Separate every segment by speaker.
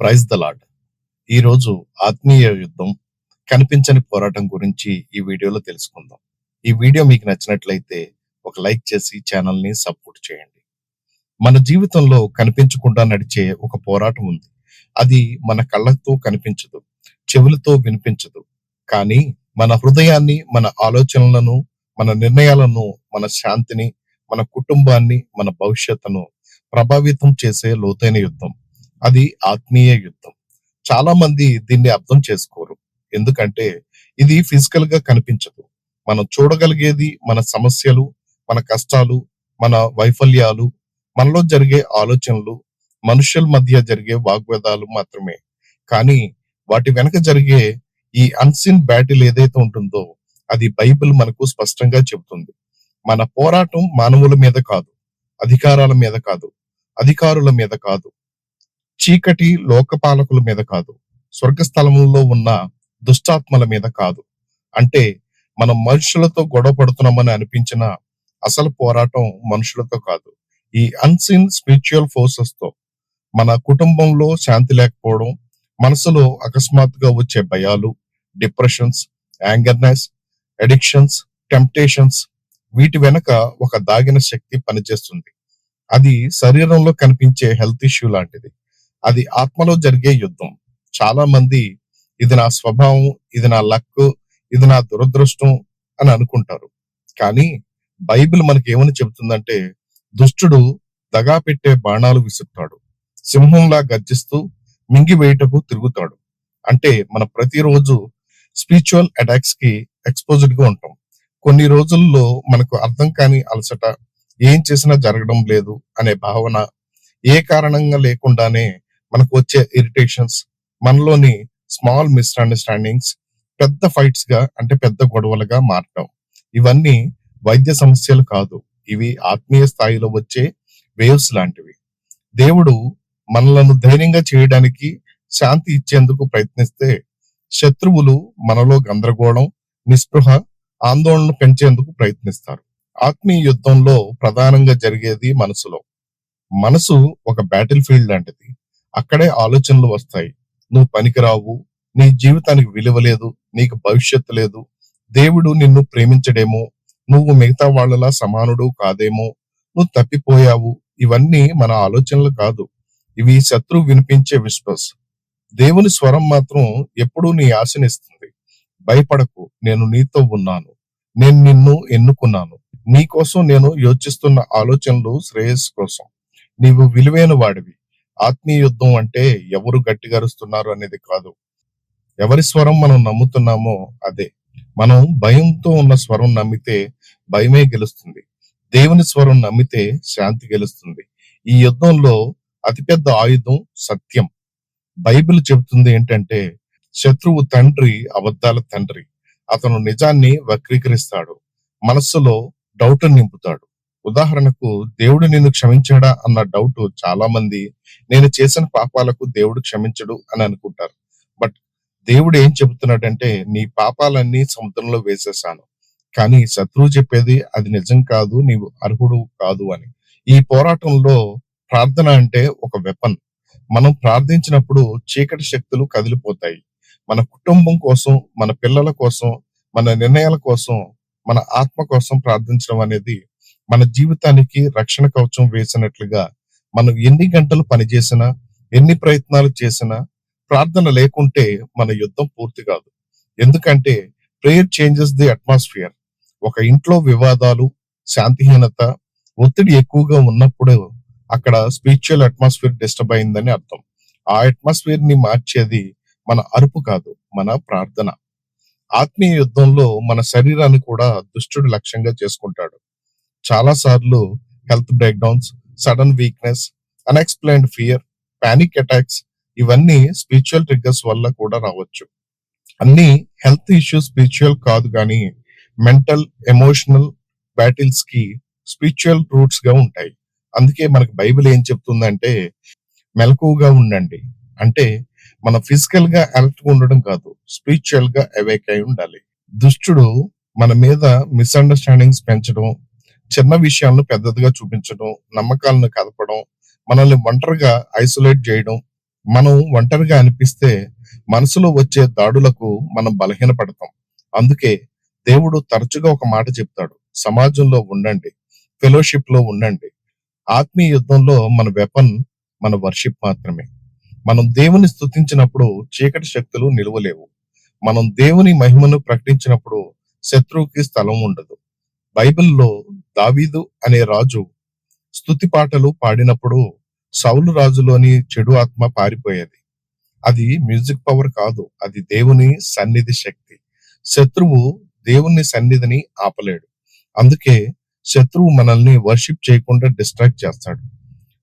Speaker 1: Praise the lord ఈరోజు ఆత్మీయ యుద్ధం కనిపించని పోరాటం గురించి ఈ వీడియోలో తెలుసుకుందాం. ఈ వీడియో మీకు నచ్చినట్లయితే ఒక లైక్ చేసి ఛానల్ని సపోర్ట్ చేయండి. మన జీవితంలో కనిపించకుండా నడిచే ఒక పోరాటం ఉంది. అది మన కళ్ళతో కనిపించదు చెవులతో వినిపించదు. కానీ మన హృదయాన్ని మన ఆలోచనలను మన నిర్ణయాలను మన శాంతిని మన కుటుంబాన్ని మన భవిష్యత్తును ప్రభావితం చేసే లోతైన యుద్ధం. అది ఆత్మీయ యుద్ధం. చాలా మంది దీన్ని అర్థం చేసుకోరు. ఎందుకంటే ఇది ఫిజికల్గా కనిపించదు. మనం చూడగలిగేది మన సమస్యలు మన కష్టాలు మన వైఫల్యాలు మనలో జరిగే ఆలోచనలు మనుషుల మధ్య జరిగే వాగ్వేదాలు మాత్రమే. కానీ వాటి వెనక జరిగే ఈ అన్సిన్ బ్యాటిల్ ఏదైతే ఉంటుందో అది బైబిల్ మనకు స్పష్టంగా చెబుతుంది. మన పోరాటం మానవుల మీద కాదు అధికారాల మీద కాదు అధికారుల మీద కాదు. చీకటి లోకపాలకుల మీద కాదు స్వర్గస్థలములో ఉన్న దుష్టాత్మల మీద కాదు. అంటే మనం మనుషులతో గొడవ పడుతున్నామని అనిపించిన అసలు పోరాటం మనుషులతో కాదు. ఈ అన్సీన్ స్పిరిచువల్ ఫోర్సెస్తో మన కుటుంబంలో శాంతి లేకపోవడం మనసులో అకస్మాత్తుగా వచ్చే భయాలు డిప్రెషన్స్ యాంగర్నెస్ అడిక్షన్స్ టెంప్టేషన్స్ వీటి వెనక ఒక దాగిన శక్తి పనిచేస్తుంది. అది శరీరంలో కనిపించే హెల్త్ ఇష్యూ లాంటిది. అది ఆత్మలో జరిగే యుద్ధం. చాలా మంది ఇది నా స్వభావం ఇది నా లక్ ఇది నా దురదృష్టం అని అనుకుంటారు. కానీ బైబిల్ మనకి ఏమని చెబుతుందంటే దుష్టుడు దగా పెట్టే బాణాలు విసురుతాడు. సింహంలా గర్జిస్తూ మింగివేయటకు తిరుగుతాడు. అంటే మన ప్రతిరోజు స్పిరిచువల్ అటాక్స్కి ఎక్స్పోజ్డ్గా ఉంటాం. కొన్ని రోజుల్లో మనకు అర్థం కాని అలసట ఏం చేసినా జరగడం లేదు అనే భావన ఏ కారణంగా లేకుండానే మనకు వచ్చే ఇరిటేషన్స్ మనలోని స్మాల్ మిస్అండర్స్టాండింగ్స్ పెద్ద ఫైట్స్గా అంటే పెద్ద గొడవలుగా మారటం. ఇవన్నీ వైద్య సమస్యలు కాదు. ఇవి ఆత్మీయ స్థాయిలో వచ్చే వేవ్స్ లాంటివి. దేవుడు మనలను ధైర్యంగా చేయడానికి శాంతి ఇచ్చేందుకు ప్రయత్నిస్తే శత్రువులు మనలో గందరగోళం నిస్పృహ ఆందోళన పెంచేందుకు ప్రయత్నిస్తారు. ఆత్మీయ యుద్ధంలో ప్రధానంగా జరిగేది మనసులో. మనసు ఒక బ్యాటిల్ ఫీల్డ్ లాంటిది. అక్కడే ఆలోచనలు వస్తాయి. నువ్వు పనికిరావు నీ జీవితానికి విలువ లేదు నీకు భవిష్యత్తు లేదు దేవుడు నిన్ను ప్రేమించడేమో నువ్వు మిగతా వాళ్ళలా సమానుడు కాదేమో నువ్వు తప్పిపోయావు. ఇవన్నీ మన ఆలోచనలు కాదు. ఇవి శత్రువు వినిపించే విశ్వాస్. దేవుని స్వరం మాత్రం ఎప్పుడూ నీ ఆశనిస్తుంది. భయపడకు నేను నీతో ఉన్నాను. నేను నిన్ను ఎన్నుకున్నాను. నీ కోసం నేను యోచిస్తున్న ఆలోచనలు శ్రేయస్సు కోసం. నీవు విలువైన వాడివి. ఆత్మీయ యుద్ధం అంటే ఎవరు గట్టిగరుస్తున్నారు అనేది కాదు. ఎవరి స్వరం మనం నమ్ముతున్నామో అదే. మనం భయంతో ఉన్న స్వరం నమ్మితే భయమే గెలుస్తుంది. దేవుని స్వరం నమ్మితే శాంతి గెలుస్తుంది. ఈ యుద్ధంలో అతిపెద్ద ఆయుధం సత్యం. బైబిల్ చెబుతుంది ఏంటంటే శత్రువు తండ్రి అబద్ధాల తండ్రి. అతను నిజాన్ని వక్రీకరిస్తాడు. మనస్సులో డౌట్ నింపుతాడు. ఉదాహరణకు దేవుడు నిన్ను క్షమించాడా అన్న డౌట్ చాలా మంది నేను చేసిన పాపాలకు దేవుడు క్షమించడు అని అనుకుంటారు. బట్ దేవుడు ఏం చెబుతున్నాడంటే నీ పాపాలన్నీ సముద్రంలో వేసేసాను. కానీ శత్రువు చెప్పేది అది నిజం కాదు నీవు అర్హుడు కాదు అని. ఈ పోరాటంలో ప్రార్థన అంటే ఒక వెపన్ మనం ప్రార్థించినప్పుడు చీకటి శక్తులు కదిలిపోతాయి. మన కుటుంబం కోసం మన పిల్లల కోసం మన నిర్ణయాల కోసం మన ఆత్మ కోసం ప్రార్థించడం అనేది మన జీవితానికి రక్షణ కవచం వేసినట్లుగా మనం ఎన్ని గంటలు పనిచేసినా ఎన్ని ప్రయత్నాలు చేసినా ప్రార్థన లేకుంటే మన యుద్ధం పూర్తి కాదు. ఎందుకంటే ప్రేయర్ చేంజెస్ ది అట్మాస్ఫియర్. ఒక ఇంట్లో వివాదాలు శాంతిహీనత ఒత్తిడి ఎక్కువగా ఉన్నప్పుడు అక్కడ స్పిరిచువల్ అట్మాస్ఫియర్ డిస్టర్బ్ అయిందని అర్థం. ఆ అట్మాస్ఫియర్ని మార్చేది మన అరుపు కాదు మన ప్రార్థన. ఆత్మీయ యుద్ధంలో మన శరీరాన్ని కూడా దుష్టుడు లక్ష్యంగా చేసుకుంటాడు. చాలా సార్లు health breakdowns sudden weakness unexplained fear panic attacks ఇవన్నీ స్పిరిచువల్ ట్రిగ్గర్స్ వల్ల కూడా రావచ్చు. అన్ని హెల్త్ ఇష్యూస్ స్పిరిచువల్ కాదు కానీ మెంటల్ ఎమోషనల్ బ్యాటిల్స్కి స్పిరిచువల్ రూట్స్గా ఉంటాయి. అందుకే మనకు బైబిల్ ఏం చెప్తుందంటే మెలకువగా ఉండండి. అంటే మన ఫిజికల్గా అలర్ట్ ఉండడం కాదు స్పిరిచువల్గా అవేక్ అయి ఉండాలి. దుష్టుడు మన మీద మిస్అండర్స్టాండింగ్స్ పెంచడం చిన్న విషయాలను పెద్దదిగా చూపించడం నమ్మకాలను కదపడం మనల్ని ఒంటరిగా ఐసోలేట్ చేయడం మనం ఒంటరిగా అనిపిస్తే మనసులో వచ్చే దాడులకు మనం బలహీనపడతాం. అందుకే దేవుడు తరచుగా ఒక మాట చెప్తాడు సమాజంలో ఉండండి ఫెలోషిప్లో ఉండండి. ఆత్మీయ యుద్ధంలో మన వెపన్ మన వర్షిప్ మాత్రమే. మనం దేవుని స్థుతించినప్పుడు చీకటి శక్తులు నిలవలేవు. మనం దేవుని మహిమను ప్రకటించినప్పుడు శత్రువుకి స్థలం ఉండదు. బైబిల్లో దావీదు అనే రాజు స్తుతి పాటలు పాడినప్పుడు సౌలు రాజులోని చెడు ఆత్మ పారిపోయేది. అది మ్యూజిక్ పవర్ కాదు అది దేవుని సన్నిధి శక్తి. శత్రువు దేవుని సన్నిధిని ఆపలేడు. అందుకే శత్రువు మనల్ని వర్షిప్ చేయకుండా డిస్ట్రాక్ట్ చేస్తాడు.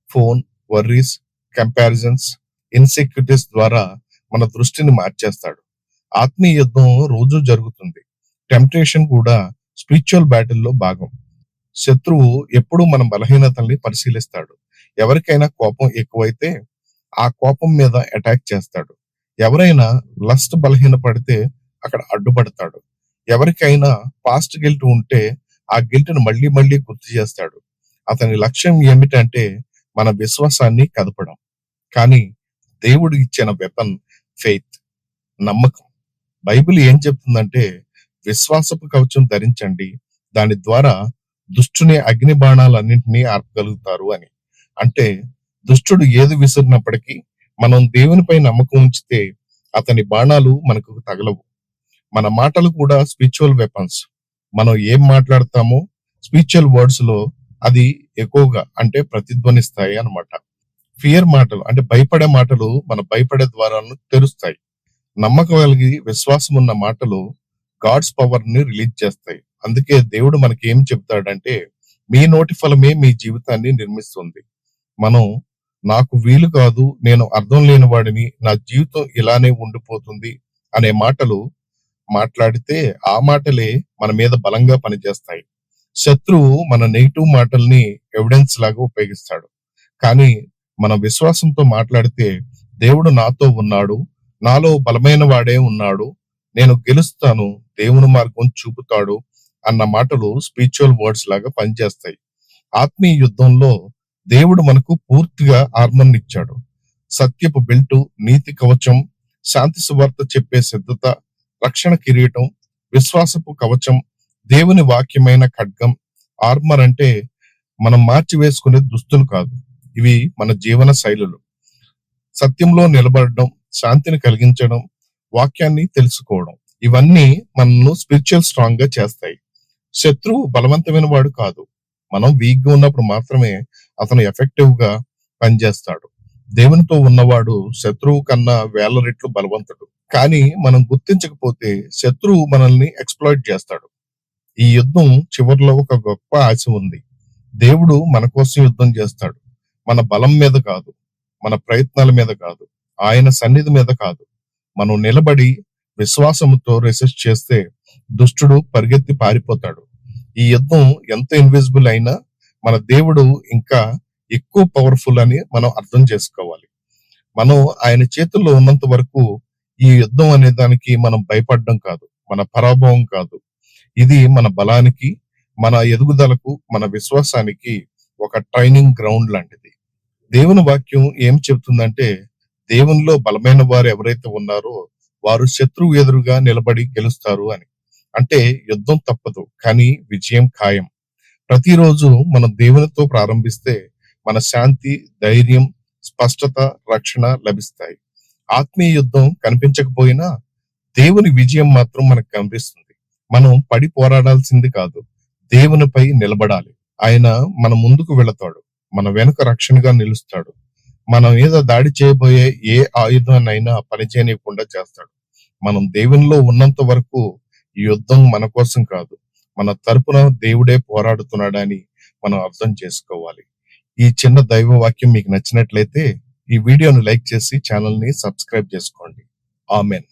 Speaker 1: ఫోన్ వర్రీస్ కంపారిజన్స్ ఇన్సెక్యూరిటీస్ ద్వారా మన దృష్టిని మార్చేస్తాడు. ఆత్మీయ యుద్ధం రోజు జరుగుతుంది. టెంప్టేషన్ కూడా స్పిరిచువల్ బ్యాటిల్లో భాగం. శత్రువు ఎప్పుడూ మన బలహీనతల్ని పరిశీలిస్తాడు. ఎవరికైనా కోపం ఎక్కువైతే ఆ కోపం మీద అటాక్ చేస్తాడు. ఎవరైనా లస్ట్ బలహీనపడితే అక్కడ అడ్డుపడతాడు. ఎవరికైనా పాస్ట్ గిల్ట్ ఉంటే ఆ గిల్ట్ను మళ్ళీ మళ్ళీ గుర్తు చేస్తాడు. అతని లక్ష్యం ఏమిటంటే మన విశ్వాసాన్ని కదపడం. కానీ దేవుడు ఇచ్చిన వెపన్ ఫెయిత్ నమ్మకం. బైబిల్ ఏం చెప్తుందంటే విశ్వాసపు కవచం ధరించండి. దాని ద్వారా దుష్టుని అగ్ని బాణాలన్నింటినీ ఆర్పగలుగుతారు అని. అంటే దుష్టుడు ఏది విసిరినప్పటికీ మనం దేవునిపై నమ్మకం ఉంచితే అతని బాణాలు మనకు తగలవు. మన మాటలు కూడా స్పిరిచువల్ వెపన్స్. మనం ఏం మాట్లాడతామో స్పిరిచువల్ వర్డ్స్లో అది ఎక్కువగా అంటే ప్రతిధ్వనిస్తాయి అన్నమాట. ఫియర్ మాటలు అంటే భయపడే మాటలు మన భయపడే ద్వారాలను తెరుస్తాయి. నమ్మకం కలిగి విశ్వాసం ఉన్న మాటలు గాడ్స్ పవర్ని రిలీజ్ చేస్తాయి. అందుకే దేవుడు మనకి ఏం చెప్తాడంటే మీ నోటి ఫలమే మీ జీవితాన్ని నిర్మిస్తుంది. మనం నాకు వీలు కాదు నేను అర్థం లేని వాడిని నా జీవితం ఇలానే ఉండిపోతుంది అనే మాటలు మాట్లాడితే ఆ మాటలే మన మీద బలంగా పనిచేస్తాయి. శత్రువు మన నెగిటివ్ మాటల్ని ఎవిడెన్స్ లాగా ఉపయోగిస్తాడు. కానీ మన విశ్వాసంతో మాట్లాడితే దేవుడు నాతో ఉన్నాడు నాలో బలమైన వాడే ఉన్నాడు నేను గెలుస్తాను దేవుని మార్గం చూపుతాడు అన్న మాటలు స్పిరిచువల్ వర్డ్స్ లాగా పనిచేస్తాయి. ఆత్మీయ యుద్ధంలో దేవుడు మనకు పూర్తిగా ఆర్మర్ ఇచ్చాడు. సత్యపు బెల్టు నీతి కవచం శాంతి సువార్త చెప్పే సిద్ధత రక్షణ కిరీటం విశ్వాసపు కవచం దేవుని వాక్యమైన ఖడ్గం. ఆర్మర్ అంటే మనం మార్చి వేసుకునే దుస్తులు కాదు. ఇవి మన జీవన శైలులు. సత్యంలో నిలబడడం శాంతిని కలిగించడం వాక్యాన్ని తెలుసుకోవడం. ఇవన్నీ మనల్ని స్పిరిచువల్ స్ట్రాంగ్గా చేస్తాయి. శత్రువు బలవంతమైన వాడు కాదు. మనం వీక్గా ఉన్నప్పుడు మాత్రమే అతను ఎఫెక్టివ్గా పనిచేస్తాడు. దేవునితో ఉన్నవాడు శత్రువు కన్నా వేల రెట్లు బలవంతుడు. కానీ మనం గుర్తించకపోతే శత్రువు మనల్ని ఎక్స్ప్లాయిట్ చేస్తాడు. ఈ యుద్ధం చివరిలో ఒక గొప్ప ఆశ ఉంది. దేవుడు మన కోసం యుద్ధం చేస్తాడు. మన బలం మీద కాదు మన ప్రయత్నాల మీద కాదు ఆయన సన్నిధి మీద కాదు. మనం నిలబడి విశ్వాసంతో రెసిస్ట్ చేస్తే దుష్టుడు పరిగెత్తి పారిపోతాడు. ఈ యుద్ధం ఎంత ఇన్విజిబుల్ అయినా మన దేవుడు ఇంకా ఎక్కువ పవర్ఫుల్ అని మనం అర్థం చేసుకోవాలి. మనం ఆయన చేతుల్లో ఉన్నంత వరకు ఈ యుద్ధం అనే దానికి మనం భయపడడం కాదు. మన పరాభవం కాదు. ఇది మన బలానికి మన ఎదుగుదలకు మన విశ్వాసానికి ఒక ట్రైనింగ్ గ్రౌండ్ లాంటిది. దేవుని వాక్యం ఏం చెబుతుందంటే దేవునిలో బలమైన వారు ఎవరైతే ఉన్నారో వారు శత్రువు ఎదురుగా నిలబడి గెలుస్తారు అని. అంటే యుద్ధం తప్పదు కానీ విజయం ఖాయం. ప్రతిరోజు మనం దేవునితో ప్రారంభిస్తే మన శాంతి ధైర్యం స్పష్టత రక్షణ లభిస్తాయి. ఆత్మీయ యుద్ధం కనిపించకపోయినా దేవుని విజయం మాత్రం మనకు కనిపిస్తుంది. మనం పడి పోరాడాల్సింది కాదు దేవునిపై నిలబడాలి. ఆయన మన ముందుకు వెళతాడు మన వెనుక రక్షణగా నిలుస్తాడు. మన మీద దాడి చేయబోయే ఏ ఆయుధాన్నైనా పనిచేయనీయకుండా చేస్తాడు. మనం దేవునిలో ఉన్నంత వరకు ఈ యుద్ధం మన కోసం కాదు. మన తరపున దేవుడే పోరాడుతున్నాడని మనం అర్థం చేసుకోవాలి. ఈ చిన్న దైవ వాక్యం మీకు నచ్చినట్లయితే ఈ వీడియోను లైక్ చేసి ఛానల్ని సబ్స్క్రైబ్ చేసుకోండి. ఆమెన్.